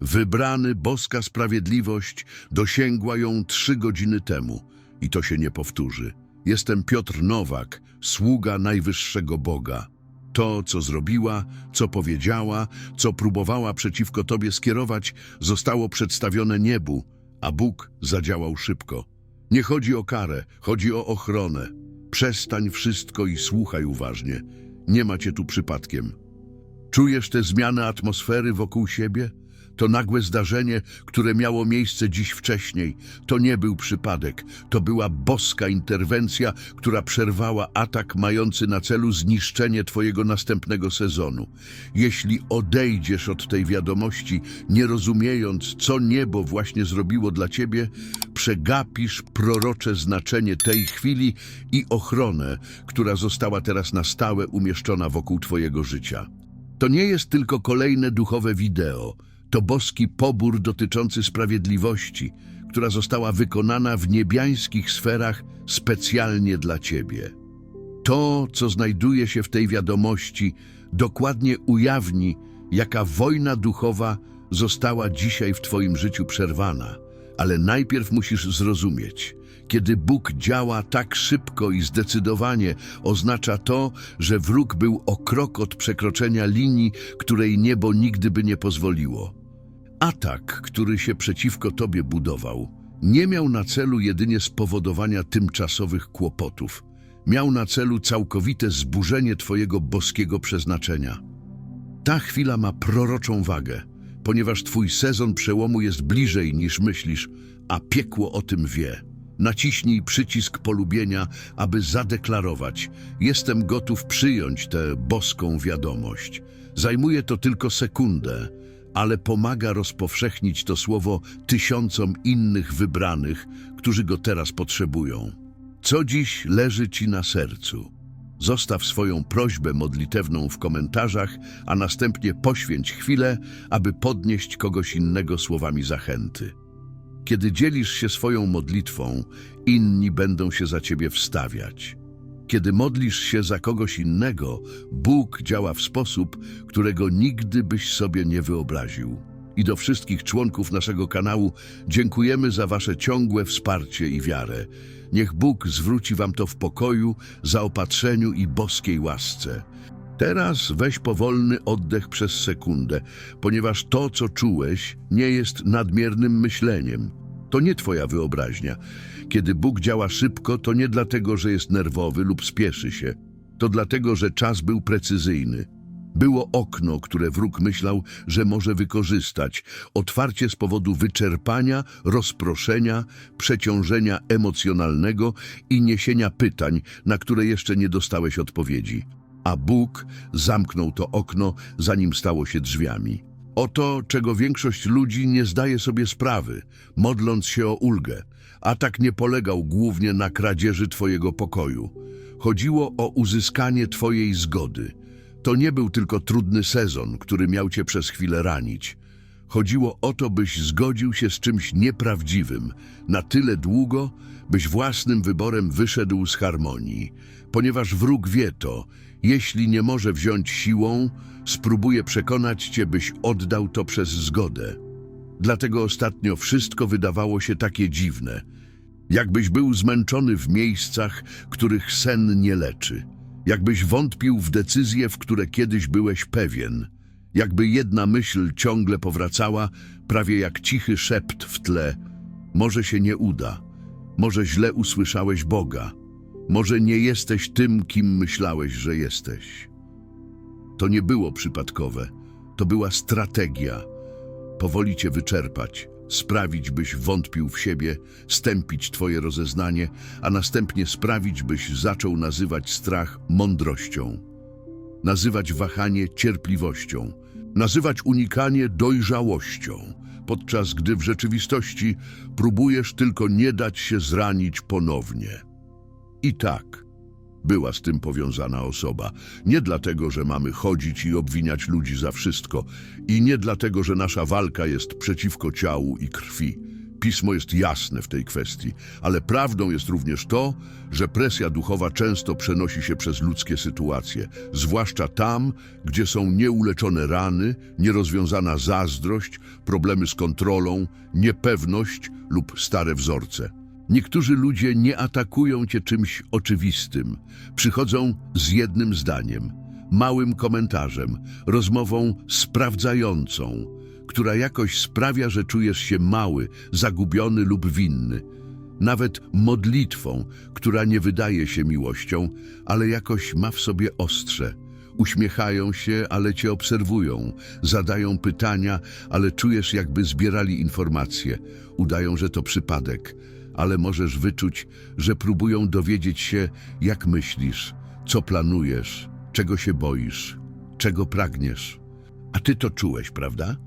Wybrany boska sprawiedliwość dosięgła ją trzy godziny temu i to się nie powtórzy. Jestem Piotr Nowak, sługa Najwyższego Boga. To, co zrobiła, co powiedziała, co próbowała przeciwko tobie skierować, zostało przedstawione niebu, a Bóg zadziałał szybko. Nie chodzi o karę, chodzi o ochronę. Przestań wszystko i słuchaj uważnie. Nie ma cię tu przypadkiem. Czujesz te zmiany atmosfery wokół siebie? To nagłe zdarzenie, które miało miejsce dziś wcześniej, to nie był przypadek. To była boska interwencja, która przerwała atak mający na celu zniszczenie twojego następnego sezonu. Jeśli odejdziesz od tej wiadomości, nie rozumiejąc, co niebo właśnie zrobiło dla ciebie, przegapisz prorocze znaczenie tej chwili i ochronę, która została teraz na stałe umieszczona wokół twojego życia. To nie jest tylko kolejne duchowe wideo. To boski pobór dotyczący sprawiedliwości, która została wykonana w niebiańskich sferach specjalnie dla Ciebie. To, co znajduje się w tej wiadomości, dokładnie ujawni, jaka wojna duchowa została dzisiaj w Twoim życiu przerwana. Ale najpierw musisz zrozumieć, kiedy Bóg działa tak szybko i zdecydowanie, oznacza to, że wróg był o krok od przekroczenia linii, której niebo nigdy by nie pozwoliło. Atak, który się przeciwko Tobie budował, nie miał na celu jedynie spowodowania tymczasowych kłopotów. Miał na celu całkowite zburzenie Twojego boskiego przeznaczenia. Ta chwila ma proroczą wagę, ponieważ Twój sezon przełomu jest bliżej niż myślisz, a piekło o tym wie. Naciśnij przycisk polubienia, aby zadeklarować: Jestem gotów przyjąć tę boską wiadomość. Zajmuje to tylko sekundę, ale pomaga rozpowszechnić to słowo tysiącom innych wybranych, którzy go teraz potrzebują. Co dziś leży Ci na sercu? Zostaw swoją prośbę modlitewną w komentarzach, a następnie poświęć chwilę, aby podnieść kogoś innego słowami zachęty. Kiedy dzielisz się swoją modlitwą, inni będą się za ciebie wstawiać. Kiedy modlisz się za kogoś innego, Bóg działa w sposób, którego nigdy byś sobie nie wyobraził. I do wszystkich członków naszego kanału dziękujemy za wasze ciągłe wsparcie i wiarę. Niech Bóg zwróci wam to w pokoju, zaopatrzeniu i boskiej łasce. Teraz weź powolny oddech przez sekundę, ponieważ to, co czułeś, nie jest nadmiernym myśleniem. To nie twoja wyobraźnia. Kiedy Bóg działa szybko, to nie dlatego, że jest nerwowy lub spieszy się. To dlatego, że czas był precyzyjny. Było okno, które wróg myślał, że może wykorzystać. Otwarcie z powodu wyczerpania, rozproszenia, przeciążenia emocjonalnego i niesienia pytań, na które jeszcze nie dostałeś odpowiedzi. A Bóg zamknął to okno, zanim stało się drzwiami. Oto, czego większość ludzi nie zdaje sobie sprawy, modląc się o ulgę. Atak nie polegał głównie na kradzieży Twojego pokoju. Chodziło o uzyskanie Twojej zgody. To nie był tylko trudny sezon, który miał Cię przez chwilę ranić. Chodziło o to, byś zgodził się z czymś nieprawdziwym na tyle długo, byś własnym wyborem wyszedł z harmonii. Ponieważ wróg wie to, jeśli nie może wziąć siłą, spróbuje przekonać cię, byś oddał to przez zgodę. Dlatego ostatnio wszystko wydawało się takie dziwne, jakbyś był zmęczony w miejscach, których sen nie leczy, jakbyś wątpił w decyzje, w które kiedyś byłeś pewien, jakby jedna myśl ciągle powracała, prawie jak cichy szept w tle. Może się nie uda, może źle usłyszałeś Boga, może nie jesteś tym, kim myślałeś, że jesteś. To nie było przypadkowe, to była strategia. Powoli cię wyczerpać, sprawić, byś wątpił w siebie, stępić twoje rozeznanie, a następnie sprawić, byś zaczął nazywać strach mądrością, nazywać wahanie cierpliwością, nazywać unikanie dojrzałością, podczas gdy w rzeczywistości próbujesz tylko nie dać się zranić ponownie. I tak, była z tym powiązana osoba. Nie dlatego, że mamy chodzić i obwiniać ludzi za wszystko, i nie dlatego, że nasza walka jest przeciwko ciału i krwi. Pismo jest jasne w tej kwestii, ale prawdą jest również to, że presja duchowa często przenosi się przez ludzkie sytuacje, zwłaszcza tam, gdzie są nieuleczone rany, nierozwiązana zazdrość, problemy z kontrolą, niepewność lub stare wzorce. Niektórzy ludzie nie atakują cię czymś oczywistym. Przychodzą z jednym zdaniem, małym komentarzem, rozmową sprawdzającą, która jakoś sprawia, że czujesz się mały, zagubiony lub winny. Nawet modlitwą, która nie wydaje się miłością, ale jakoś ma w sobie ostrze. Uśmiechają się, ale cię obserwują, zadają pytania, ale czujesz, jakby zbierali informacje. Udają, że to przypadek, ale możesz wyczuć, że próbują dowiedzieć się, jak myślisz, co planujesz, czego się boisz, czego pragniesz. A ty to czułeś, prawda?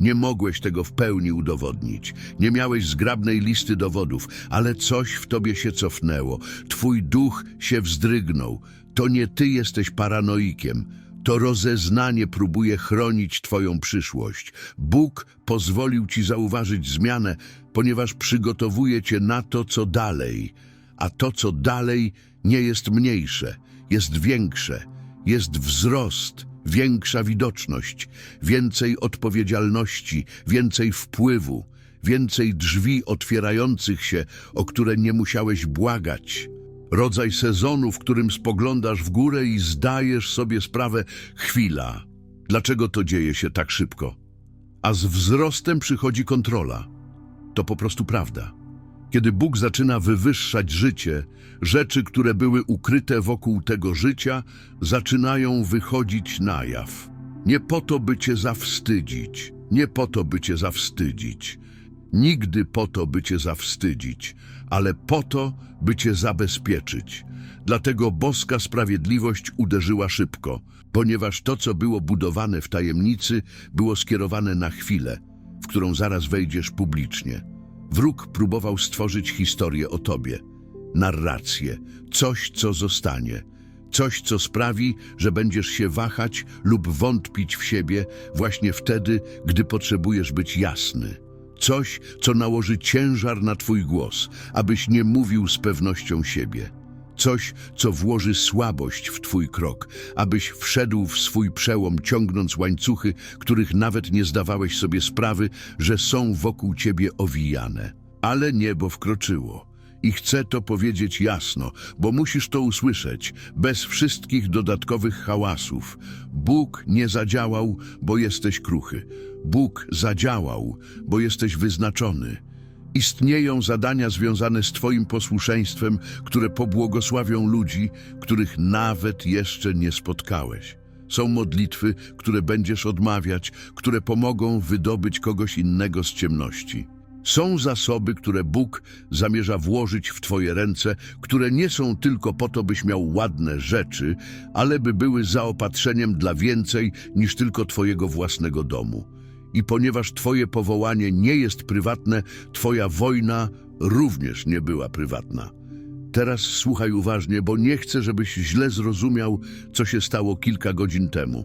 Nie mogłeś tego w pełni udowodnić. Nie miałeś zgrabnej listy dowodów, ale coś w tobie się cofnęło. Twój duch się wzdrygnął. To nie ty jesteś paranoikiem. To rozeznanie próbuje chronić twoją przyszłość. Bóg pozwolił ci zauważyć zmianę, ponieważ przygotowuje cię na to, co dalej. A to, co dalej, nie jest mniejsze, jest większe. Jest wzrost, większa widoczność, więcej odpowiedzialności, więcej wpływu, więcej drzwi otwierających się, o które nie musiałeś błagać. Rodzaj sezonu, w którym spoglądasz w górę i zdajesz sobie sprawę, chwila, dlaczego to dzieje się tak szybko? A z wzrostem przychodzi kontrola. To po prostu prawda. Kiedy Bóg zaczyna wywyższać życie, rzeczy, które były ukryte wokół tego życia, zaczynają wychodzić na jaw. Nie po to, by cię zawstydzić, nie po to, by cię zawstydzić, nigdy po to, by cię zawstydzić, ale po to, by cię zabezpieczyć. Dlatego boska sprawiedliwość uderzyła szybko, ponieważ to, co było budowane w tajemnicy, było skierowane na chwilę, w którą zaraz wejdziesz publicznie. Wróg próbował stworzyć historię o tobie, narrację, coś, co zostanie, coś, co sprawi, że będziesz się wahać lub wątpić w siebie właśnie wtedy, gdy potrzebujesz być jasny. Coś, co nałoży ciężar na twój głos, abyś nie mówił z pewnością siebie. Coś, co włoży słabość w twój krok, abyś wszedł w swój przełom, ciągnąc łańcuchy, których nawet nie zdawałeś sobie sprawy, że są wokół ciebie owijane. Ale niebo wkroczyło. I chcę to powiedzieć jasno, bo musisz to usłyszeć, bez wszystkich dodatkowych hałasów. Bóg nie zadziałał, bo jesteś kruchy. Bóg zadziałał, bo jesteś wyznaczony. Istnieją zadania związane z Twoim posłuszeństwem, które pobłogosławią ludzi, których nawet jeszcze nie spotkałeś. Są modlitwy, które będziesz odmawiać, które pomogą wydobyć kogoś innego z ciemności. Są zasoby, które Bóg zamierza włożyć w Twoje ręce, które nie są tylko po to, byś miał ładne rzeczy, ale by były zaopatrzeniem dla więcej niż tylko Twojego własnego domu. I ponieważ Twoje powołanie nie jest prywatne, Twoja wojna również nie była prywatna. Teraz słuchaj uważnie, bo nie chcę, żebyś źle zrozumiał, co się stało kilka godzin temu.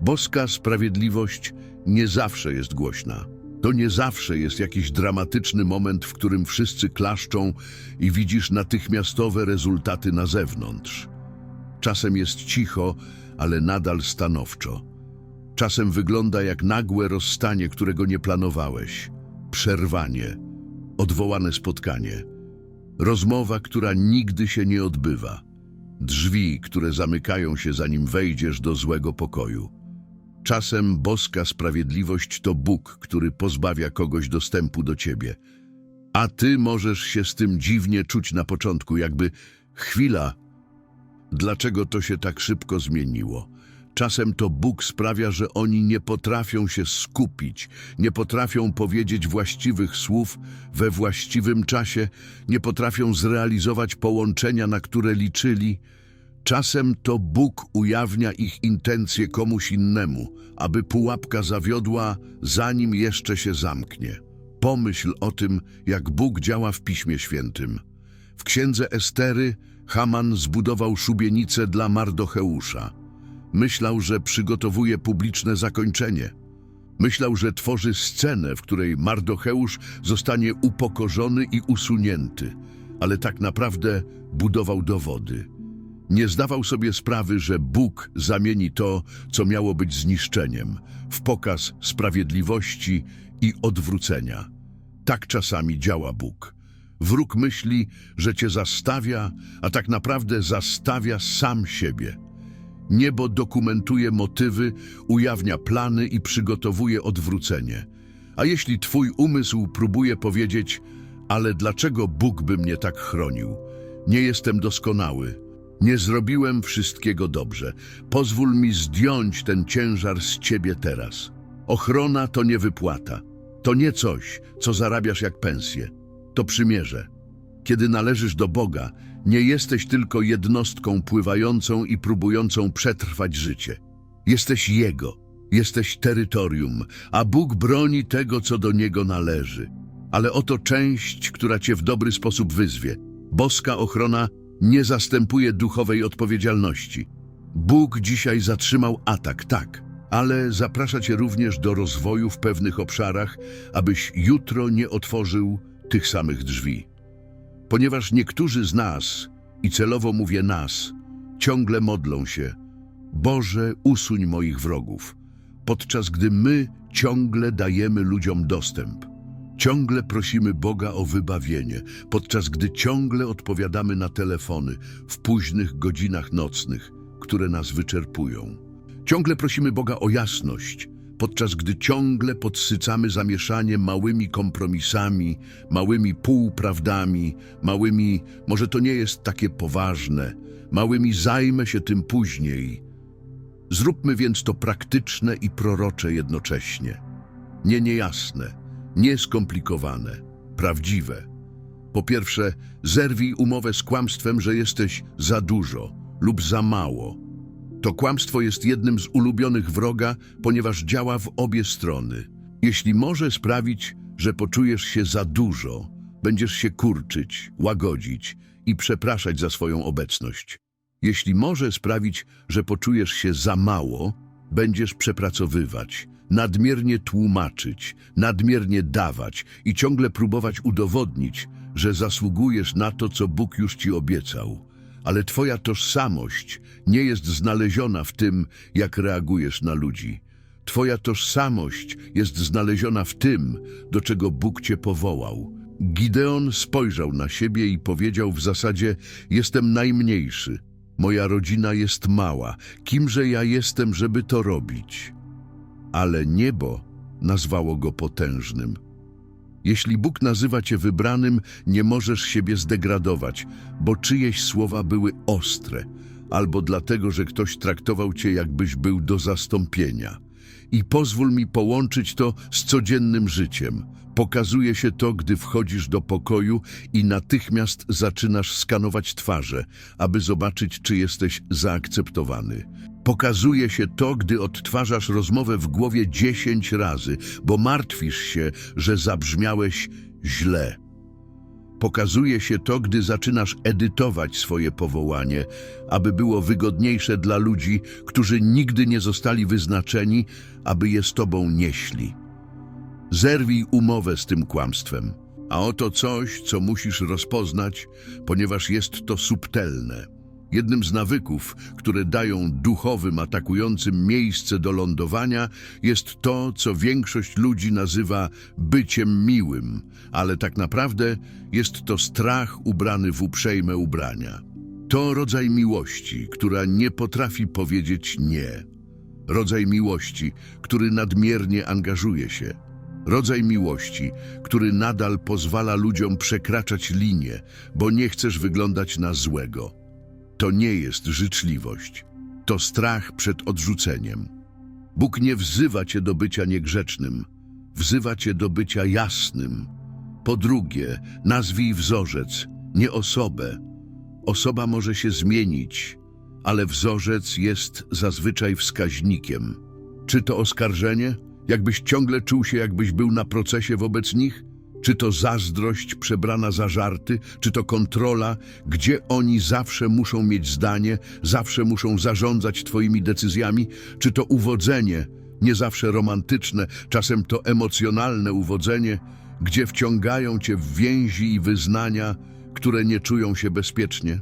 Boska sprawiedliwość nie zawsze jest głośna. To nie zawsze jest jakiś dramatyczny moment, w którym wszyscy klaszczą i widzisz natychmiastowe rezultaty na zewnątrz. Czasem jest cicho, ale nadal stanowczo. Czasem wygląda jak nagłe rozstanie, którego nie planowałeś. Przerwanie, odwołane spotkanie. Rozmowa, która nigdy się nie odbywa. Drzwi, które zamykają się zanim wejdziesz do złego pokoju. Czasem boska sprawiedliwość to Bóg, który pozbawia kogoś dostępu do ciebie. A ty możesz się z tym dziwnie czuć na początku, jakby chwila. Dlaczego to się tak szybko zmieniło? Czasem to Bóg sprawia, że oni nie potrafią się skupić, nie potrafią powiedzieć właściwych słów we właściwym czasie, nie potrafią zrealizować połączenia, na które liczyli. Czasem to Bóg ujawnia ich intencje komuś innemu, aby pułapka zawiodła, zanim jeszcze się zamknie. Pomyśl o tym, jak Bóg działa w Piśmie Świętym. W księdze Estery Haman zbudował szubienicę dla Mardocheusza. Myślał, że przygotowuje publiczne zakończenie. Myślał, że tworzy scenę, w której Mardocheusz zostanie upokorzony i usunięty, ale tak naprawdę budował dowody. Nie zdawał sobie sprawy, że Bóg zamieni to, co miało być zniszczeniem, w pokaz sprawiedliwości i odwrócenia. Tak czasami działa Bóg. Wróg myśli, że cię zastawia, a tak naprawdę zastawia sam siebie. Niebo dokumentuje motywy, ujawnia plany i przygotowuje odwrócenie. A jeśli twój umysł próbuje powiedzieć, ale dlaczego Bóg by mnie tak chronił? Nie jestem doskonały. Nie zrobiłem wszystkiego dobrze. Pozwól mi zdjąć ten ciężar z ciebie teraz. Ochrona to nie wypłata. To nie coś, co zarabiasz jak pensję. To przymierze. Kiedy należysz do Boga, nie jesteś tylko jednostką pływającą i próbującą przetrwać życie. Jesteś Jego, jesteś terytorium, a Bóg broni tego, co do Niego należy. Ale oto część, która Cię w dobry sposób wyzwie. Boska ochrona nie zastępuje duchowej odpowiedzialności. Bóg dzisiaj zatrzymał atak, tak, ale zaprasza Cię również do rozwoju w pewnych obszarach, abyś jutro nie otworzył tych samych drzwi. Ponieważ niektórzy z nas, i celowo mówię nas, ciągle modlą się, Boże, usuń moich wrogów, podczas gdy my ciągle dajemy ludziom dostęp. Ciągle prosimy Boga o wybawienie, podczas gdy ciągle odpowiadamy na telefony w późnych godzinach nocnych, które nas wyczerpują. Ciągle prosimy Boga o jasność, podczas gdy ciągle podsycamy zamieszanie małymi kompromisami, małymi półprawdami, małymi, może to nie jest takie poważne, małymi zajmę się tym później. Zróbmy więc to praktyczne i prorocze jednocześnie. Nie niejasne, nie skomplikowane, prawdziwe. Po pierwsze, zerwij umowę z kłamstwem, że jesteś za dużo lub za mało. To kłamstwo jest jednym z ulubionych wroga, ponieważ działa w obie strony. Jeśli może sprawić, że poczujesz się za dużo, będziesz się kurczyć, łagodzić i przepraszać za swoją obecność. Jeśli może sprawić, że poczujesz się za mało, będziesz przepracowywać, nadmiernie tłumaczyć, nadmiernie dawać i ciągle próbować udowodnić, że zasługujesz na to, co Bóg już ci obiecał. Ale twoja tożsamość nie jest znaleziona w tym, jak reagujesz na ludzi. Twoja tożsamość jest znaleziona w tym, do czego Bóg cię powołał. Gideon spojrzał na siebie i powiedział w zasadzie: Jestem najmniejszy. Moja rodzina jest mała. Kimże ja jestem, żeby to robić? Ale niebo nazwało go potężnym. Jeśli Bóg nazywa cię wybranym, nie możesz siebie zdegradować, bo czyjeś słowa były ostre, albo dlatego, że ktoś traktował cię, jakbyś był do zastąpienia. I pozwól mi połączyć to z codziennym życiem. Pokazuje się to, gdy wchodzisz do pokoju i natychmiast zaczynasz skanować twarze, aby zobaczyć, czy jesteś zaakceptowany. Pokazuje się to, gdy odtwarzasz rozmowę w głowie dziesięć razy, bo martwisz się, że zabrzmiałeś źle. Pokazuje się to, gdy zaczynasz edytować swoje powołanie, aby było wygodniejsze dla ludzi, którzy nigdy nie zostali wyznaczeni, aby je z tobą nieśli. Zerwij umowę z tym kłamstwem, a oto coś, co musisz rozpoznać, ponieważ jest to subtelne. Jednym z nawyków, które dają duchowym atakującym miejsce do lądowania, jest to, co większość ludzi nazywa byciem miłym, ale tak naprawdę jest to strach ubrany w uprzejme ubrania. To rodzaj miłości, która nie potrafi powiedzieć nie. Rodzaj miłości, który nadmiernie angażuje się. Rodzaj miłości, który nadal pozwala ludziom przekraczać linię, bo nie chcesz wyglądać na złego. To nie jest życzliwość, to strach przed odrzuceniem. Bóg nie wzywa cię do bycia niegrzecznym, wzywa cię do bycia jasnym. Po drugie, nazwij wzorzec, nie osobę. Osoba może się zmienić, ale wzorzec jest zazwyczaj wskaźnikiem. Czy to oskarżenie? Jakbyś ciągle czuł się, jakbyś był na procesie wobec nich? Czy to zazdrość przebrana za żarty? Czy to kontrola, gdzie oni zawsze muszą mieć zdanie, zawsze muszą zarządzać twoimi decyzjami? Czy to uwodzenie, nie zawsze romantyczne, czasem to emocjonalne uwodzenie, gdzie wciągają cię w więzi i wyznania, które nie czują się bezpiecznie?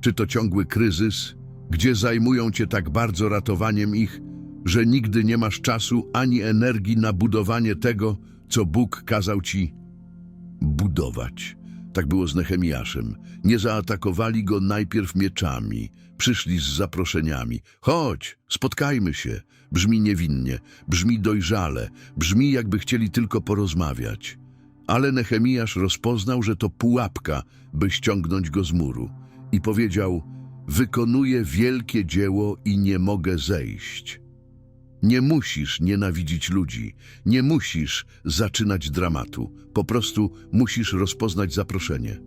Czy to ciągły kryzys, gdzie zajmują cię tak bardzo ratowaniem ich, że nigdy nie masz czasu ani energii na budowanie tego, co Bóg kazał ci budować? Tak było z Nehemiaszem. Nie zaatakowali go najpierw mieczami, przyszli z zaproszeniami. Chodź, spotkajmy się. Brzmi niewinnie, brzmi dojrzale, brzmi jakby chcieli tylko porozmawiać. Ale Nehemiasz rozpoznał, że to pułapka, by ściągnąć go z muru. I powiedział, wykonuję wielkie dzieło i nie mogę zejść. Nie musisz nienawidzić ludzi, nie musisz zaczynać dramatu, po prostu musisz rozpoznać zaproszenie.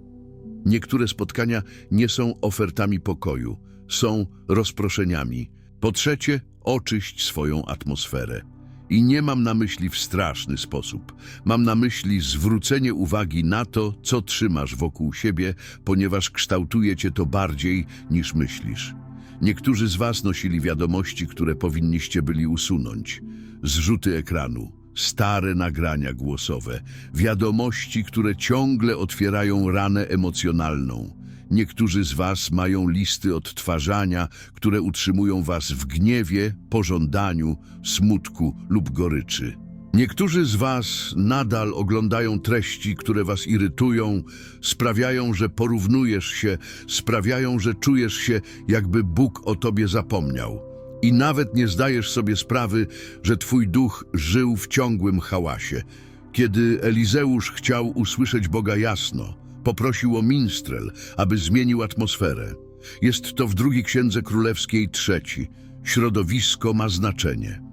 Niektóre spotkania nie są ofertami pokoju, są rozproszeniami. Po trzecie, oczyść swoją atmosferę. I nie mam na myśli w straszny sposób. Mam na myśli zwrócenie uwagi na to, co trzymasz wokół siebie, ponieważ kształtuje cię to bardziej niż myślisz. Niektórzy z was nosili wiadomości, które powinniście byli usunąć. Zrzuty ekranu, stare nagrania głosowe, wiadomości, które ciągle otwierają ranę emocjonalną. Niektórzy z was mają listy odtwarzania, które utrzymują was w gniewie, pożądaniu, smutku lub goryczy. Niektórzy z was nadal oglądają treści, które was irytują, sprawiają, że porównujesz się, sprawiają, że czujesz się, jakby Bóg o tobie zapomniał. I nawet nie zdajesz sobie sprawy, że twój duch żył w ciągłym hałasie. Kiedy Elizeusz chciał usłyszeć Boga jasno, poprosił o minstrel, aby zmienił atmosferę. Jest to w drugiej księdze królewskiej trzeci. Środowisko ma znaczenie.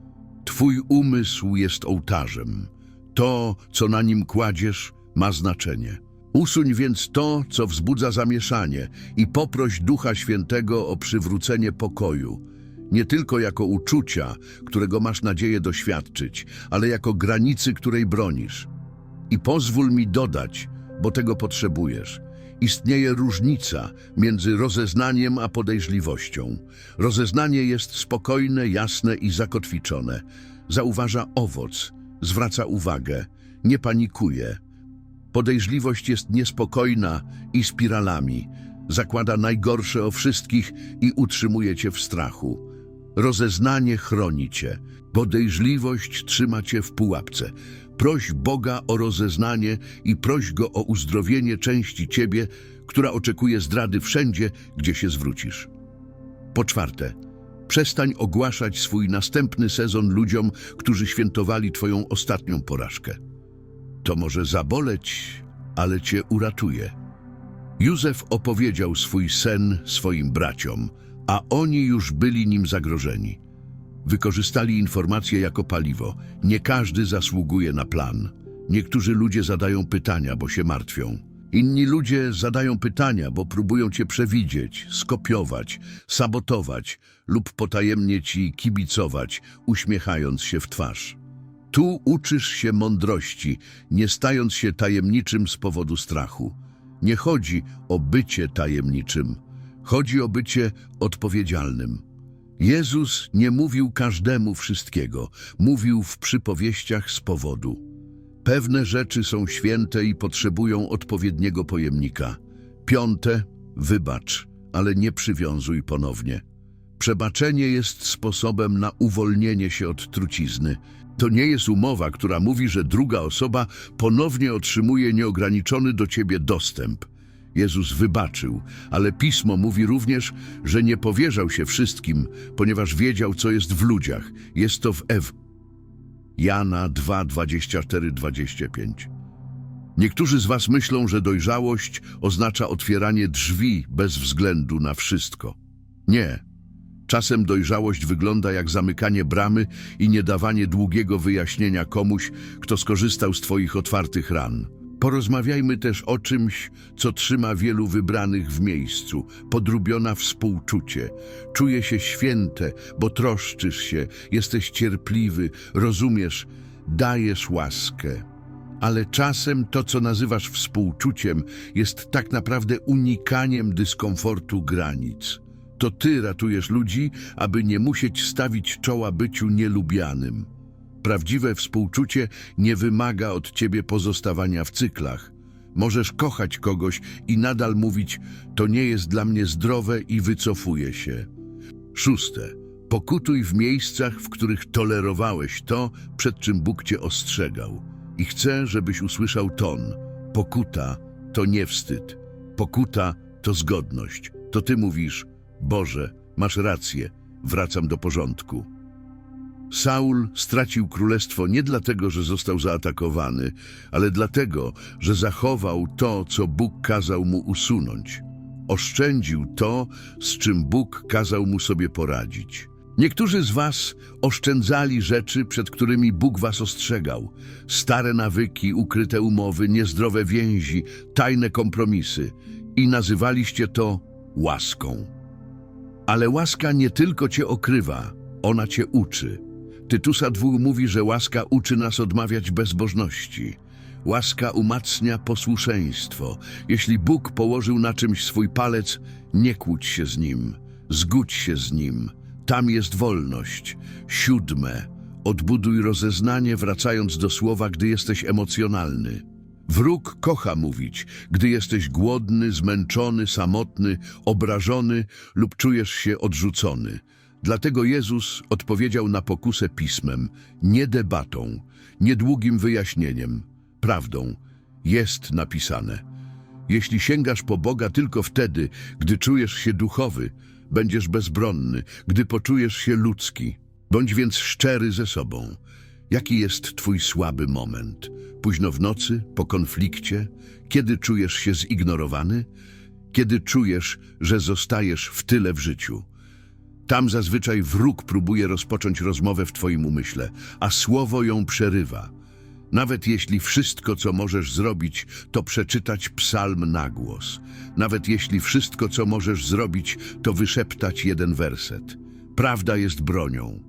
Twój umysł jest ołtarzem. To, co na nim kładziesz, ma znaczenie. Usuń więc to, co wzbudza zamieszanie i poproś Ducha Świętego o przywrócenie pokoju. Nie tylko jako uczucia, którego masz nadzieję doświadczyć, ale jako granicy, której bronisz. I pozwól mi dodać, bo tego potrzebujesz. Istnieje różnica między rozeznaniem a podejrzliwością. Rozeznanie jest spokojne, jasne i zakotwiczone. Zauważa owoc, zwraca uwagę, nie panikuje. Podejrzliwość jest niespokojna i spiralami. Zakłada najgorsze o wszystkich i utrzymuje cię w strachu. Rozeznanie chroni cię. Podejrzliwość trzyma cię w pułapce. Proś Boga o rozeznanie i proś Go o uzdrowienie części ciebie, która oczekuje zdrady wszędzie, gdzie się zwrócisz. Po czwarte, przestań ogłaszać swój następny sezon ludziom, którzy świętowali twoją ostatnią porażkę. To może zaboleć, ale cię uratuje. Józef opowiedział swój sen swoim braciom, a oni już byli nim zagrożeni. Wykorzystali informacje jako paliwo. Nie każdy zasługuje na plan. Niektórzy ludzie zadają pytania, bo się martwią. Inni ludzie zadają pytania, bo próbują cię przewidzieć, skopiować, sabotować lub potajemnie ci kibicować, uśmiechając się w twarz. Tu uczysz się mądrości, nie stając się tajemniczym z powodu strachu. Nie chodzi o bycie tajemniczym, chodzi o bycie odpowiedzialnym. Jezus nie mówił każdemu wszystkiego, mówił w przypowieściach z powodu. Pewne rzeczy są święte i potrzebują odpowiedniego pojemnika. Piąte, wybacz, ale nie przywiązuj ponownie. Przebaczenie jest sposobem na uwolnienie się od trucizny. To nie jest umowa, która mówi, że druga osoba ponownie otrzymuje nieograniczony do ciebie dostęp. Jezus wybaczył, ale Pismo mówi również, że nie powierzał się wszystkim, ponieważ wiedział, co jest w ludziach. Jest to w Ew. Jana 2, 24, 25. Niektórzy z was myślą, że dojrzałość oznacza otwieranie drzwi bez względu na wszystko. Nie. Czasem dojrzałość wygląda jak zamykanie bramy i nie dawanie długiego wyjaśnienia komuś, kto skorzystał z twoich otwartych ran. Porozmawiajmy też o czymś, co trzyma wielu wybranych w miejscu. Podrubiona współczucie. Czuję się święte, bo troszczysz się, jesteś cierpliwy, rozumiesz, dajesz łaskę. Ale czasem to, co nazywasz współczuciem, jest tak naprawdę unikaniem dyskomfortu granic. To ty ratujesz ludzi, aby nie musieć stawić czoła byciu nielubianym. Prawdziwe współczucie nie wymaga od ciebie pozostawania w cyklach. Możesz kochać kogoś i nadal mówić, to nie jest dla mnie zdrowe i wycofuję się. Szóste. Pokutuj w miejscach, w których tolerowałeś to, przed czym Bóg cię ostrzegał. I chcę, żebyś usłyszał ton. Pokuta to nie wstyd. Pokuta to zgodność. To ty mówisz, Boże, masz rację, wracam do porządku. Saul stracił królestwo nie dlatego, że został zaatakowany, ale dlatego, że zachował to, co Bóg kazał mu usunąć. Oszczędził to, z czym Bóg kazał mu sobie poradzić. Niektórzy z was oszczędzali rzeczy, przed którymi Bóg was ostrzegał. Stare nawyki, ukryte umowy, niezdrowe więzi, tajne kompromisy. I nazywaliście to łaską. Ale łaska nie tylko cię okrywa, ona cię uczy. Tytusa dwóch mówi, że łaska uczy nas odmawiać bezbożności. Łaska umacnia posłuszeństwo. Jeśli Bóg położył na czymś swój palec, nie kłóć się z Nim, zgódź się z Nim. Tam jest wolność. Siódme. Odbuduj rozeznanie, wracając do słowa, gdy jesteś emocjonalny. Wróg kocha mówić, gdy jesteś głodny, zmęczony, samotny, obrażony lub czujesz się odrzucony. Dlatego Jezus odpowiedział na pokusę pismem, nie debatą, nie długim wyjaśnieniem, prawdą. Jest napisane. Jeśli sięgasz po Boga tylko wtedy, gdy czujesz się duchowy, będziesz bezbronny, gdy poczujesz się ludzki. Bądź więc szczery ze sobą. Jaki jest twój słaby moment? Późno w nocy, po konflikcie? Kiedy czujesz się zignorowany? Kiedy czujesz, że zostajesz w tyle w życiu? Tam zazwyczaj wróg próbuje rozpocząć rozmowę w twoim umyśle, a słowo ją przerywa. Nawet jeśli wszystko, co możesz zrobić, to przeczytać psalm na głos. Nawet jeśli wszystko, co możesz zrobić, to wyszeptać jeden werset. Prawda jest bronią.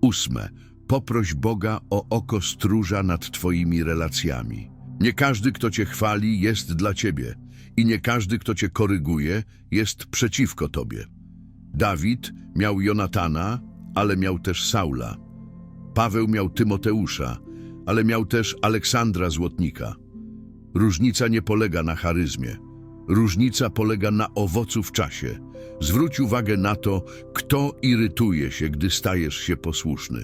Ósme. Poproś Boga o oko stróża nad twoimi relacjami. Nie każdy, kto cię chwali, jest dla ciebie i nie każdy, kto cię koryguje, jest przeciwko tobie. Dawid miał Jonatana, ale miał też Saula. Paweł miał Tymoteusza, ale miał też Aleksandra Złotnika. Różnica nie polega na charyzmie. Różnica polega na owocu w czasie. Zwróć uwagę na to, kto irytuje się, gdy stajesz się posłuszny.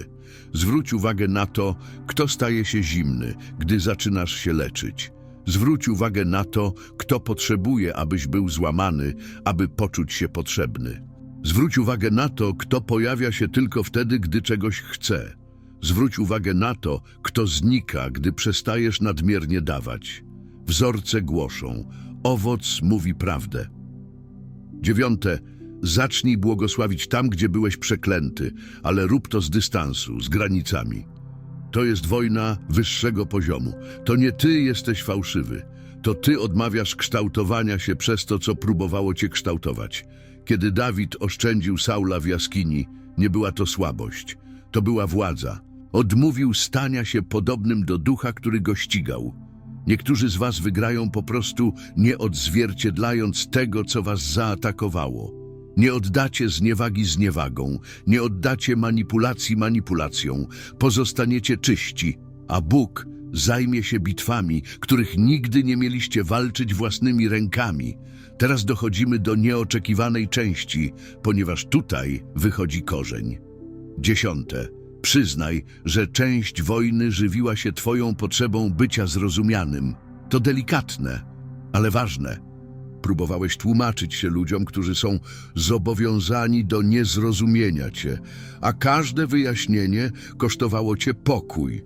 Zwróć uwagę na to, kto staje się zimny, gdy zaczynasz się leczyć. Zwróć uwagę na to, kto potrzebuje, abyś był złamany, aby poczuć się potrzebny. Zwróć uwagę na to, kto pojawia się tylko wtedy, gdy czegoś chce. Zwróć uwagę na to, kto znika, gdy przestajesz nadmiernie dawać. Wzorce głoszą, owoc mówi prawdę. Dziewiąte, zacznij błogosławić tam, gdzie byłeś przeklęty, ale rób to z dystansu, z granicami. To jest wojna wyższego poziomu. To nie ty jesteś fałszywy. To ty odmawiasz kształtowania się przez to, co próbowało cię kształtować. Kiedy Dawid oszczędził Saula w jaskini, nie była to słabość. To była władza. Odmówił stania się podobnym do ducha, który go ścigał. Niektórzy z was wygrają po prostu nie odzwierciedlając tego, co was zaatakowało. Nie oddacie zniewagi zniewagą, nie oddacie manipulacji manipulacją, pozostaniecie czyści, a Bóg zajmie się bitwami, których nigdy nie mieliście walczyć własnymi rękami. Teraz dochodzimy do nieoczekiwanej części, ponieważ tutaj wychodzi korzeń. Dziesiąte. Przyznaj, że część wojny żywiła się Twoją potrzebą bycia zrozumianym. To delikatne, ale ważne. Próbowałeś tłumaczyć się ludziom, którzy są zobowiązani do niezrozumienia Cię, a każde wyjaśnienie kosztowało Cię pokój.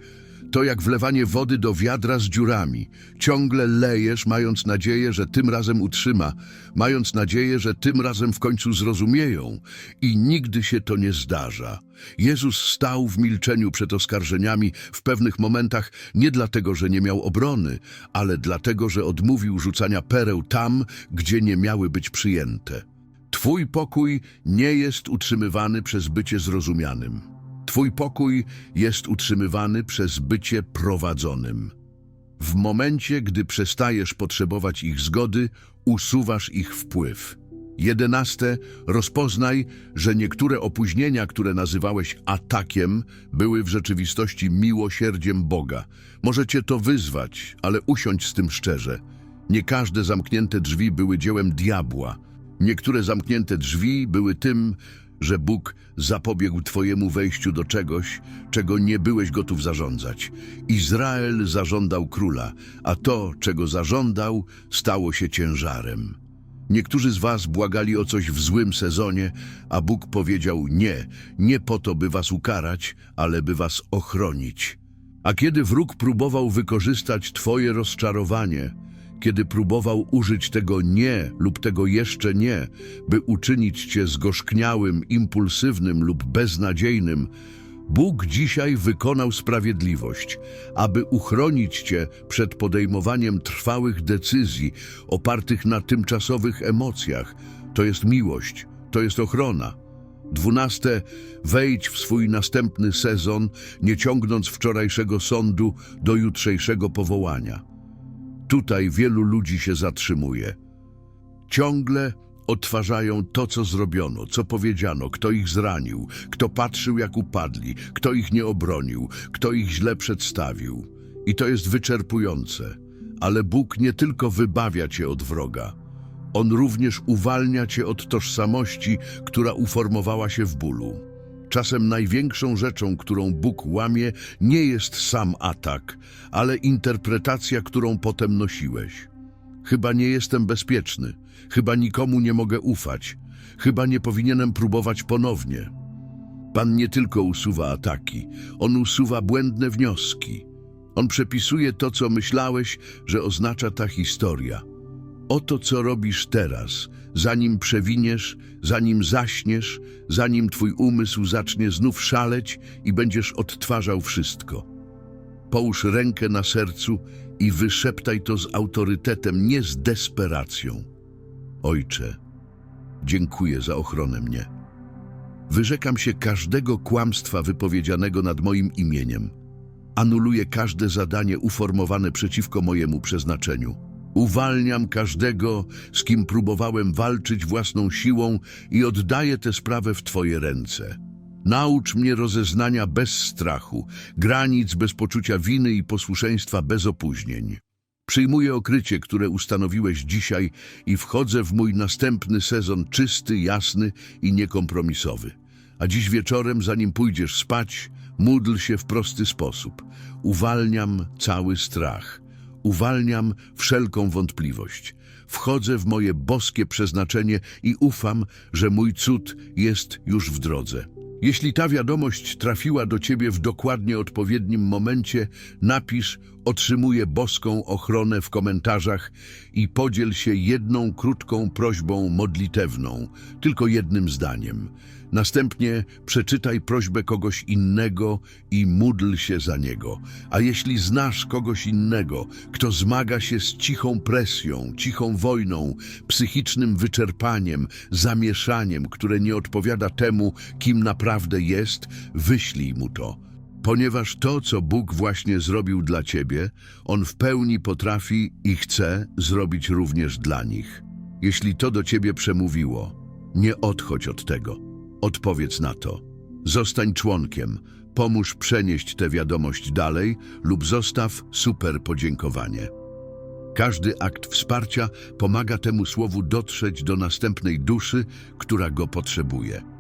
To jak wlewanie wody do wiadra z dziurami. Ciągle lejesz, mając nadzieję, że tym razem utrzyma, mając nadzieję, że tym razem w końcu zrozumieją. I nigdy się to nie zdarza. Jezus stał w milczeniu przed oskarżeniami w pewnych momentach nie dlatego, że nie miał obrony, ale dlatego, że odmówił rzucania pereł tam, gdzie nie miały być przyjęte. Twój pokój nie jest utrzymywany przez bycie zrozumianym. Twój pokój jest utrzymywany przez bycie prowadzonym. W momencie, gdy przestajesz potrzebować ich zgody, usuwasz ich wpływ. Jedenaste, rozpoznaj, że niektóre opóźnienia, które nazywałeś atakiem, były w rzeczywistości miłosierdziem Boga. Może cię to wyzwać, ale usiądź z tym szczerze. Nie każde zamknięte drzwi były dziełem diabła. Niektóre zamknięte drzwi były tym, że Bóg zapobiegł Twojemu wejściu do czegoś, czego nie byłeś gotów zarządzać. Izrael zażądał króla, a to, czego zażądał, stało się ciężarem. Niektórzy z was błagali o coś w złym sezonie, a Bóg powiedział nie, nie po to, by was ukarać, ale by was ochronić. A kiedy wróg próbował wykorzystać twoje rozczarowanie, kiedy próbował użyć tego nie lub tego jeszcze nie, by uczynić cię zgorzkniałym, impulsywnym lub beznadziejnym, Bóg dzisiaj wykonał sprawiedliwość, aby uchronić cię przed podejmowaniem trwałych decyzji opartych na tymczasowych emocjach. To jest miłość, to jest ochrona. Dwunaste, wejdź w swój następny sezon, nie ciągnąc wczorajszego sądu do jutrzejszego powołania. Tutaj wielu ludzi się zatrzymuje. Ciągle odtwarzają to, co zrobiono, co powiedziano, kto ich zranił, kto patrzył, jak upadli, kto ich nie obronił, kto ich źle przedstawił. I to jest wyczerpujące. Ale Bóg nie tylko wybawia cię od wroga. On również uwalnia cię od tożsamości, która uformowała się w bólu. Czasem największą rzeczą, którą Bóg łamie, nie jest sam atak, ale interpretacja, którą potem nosiłeś. Chyba nie jestem bezpieczny, chyba nikomu nie mogę ufać, chyba nie powinienem próbować ponownie. Pan nie tylko usuwa ataki, on usuwa błędne wnioski. On przepisuje to, co myślałeś, że oznacza ta historia. Oto co robisz teraz, zanim przewiniesz, zanim zaśniesz, zanim twój umysł zacznie znów szaleć i będziesz odtwarzał wszystko. Połóż rękę na sercu i wyszeptaj to z autorytetem, nie z desperacją. Ojcze, dziękuję za ochronę mnie. Wyrzekam się każdego kłamstwa wypowiedzianego nad moim imieniem. Anuluję każde zadanie uformowane przeciwko mojemu przeznaczeniu. Uwalniam każdego, z kim próbowałem walczyć własną siłą i oddaję tę sprawę w Twoje ręce. Naucz mnie rozeznania bez strachu, granic bez poczucia winy i posłuszeństwa bez opóźnień. Przyjmuję okrycie, które ustanowiłeś dzisiaj i wchodzę w mój następny sezon czysty, jasny i niekompromisowy. A dziś wieczorem, zanim pójdziesz spać, módl się w prosty sposób. Uwalniam cały strach. Uwalniam wszelką wątpliwość. Wchodzę w moje boskie przeznaczenie i ufam, że mój cud jest już w drodze. Jeśli ta wiadomość trafiła do ciebie w dokładnie odpowiednim momencie, napisz otrzymuję boską ochronę w komentarzach i podziel się jedną krótką prośbą modlitewną, tylko jednym zdaniem. Następnie przeczytaj prośbę kogoś innego i módl się za niego. A jeśli znasz kogoś innego, kto zmaga się z cichą presją, cichą wojną, psychicznym wyczerpaniem, zamieszaniem, które nie odpowiada temu, kim naprawdę jest, wyślij mu to. Ponieważ to, co Bóg właśnie zrobił dla ciebie, On w pełni potrafi i chce zrobić również dla nich. Jeśli to do ciebie przemówiło, nie odchodź od tego. Odpowiedz na to. Zostań członkiem, pomóż przenieść tę wiadomość dalej lub zostaw super podziękowanie. Każdy akt wsparcia pomaga temu słowu dotrzeć do następnej duszy, która go potrzebuje.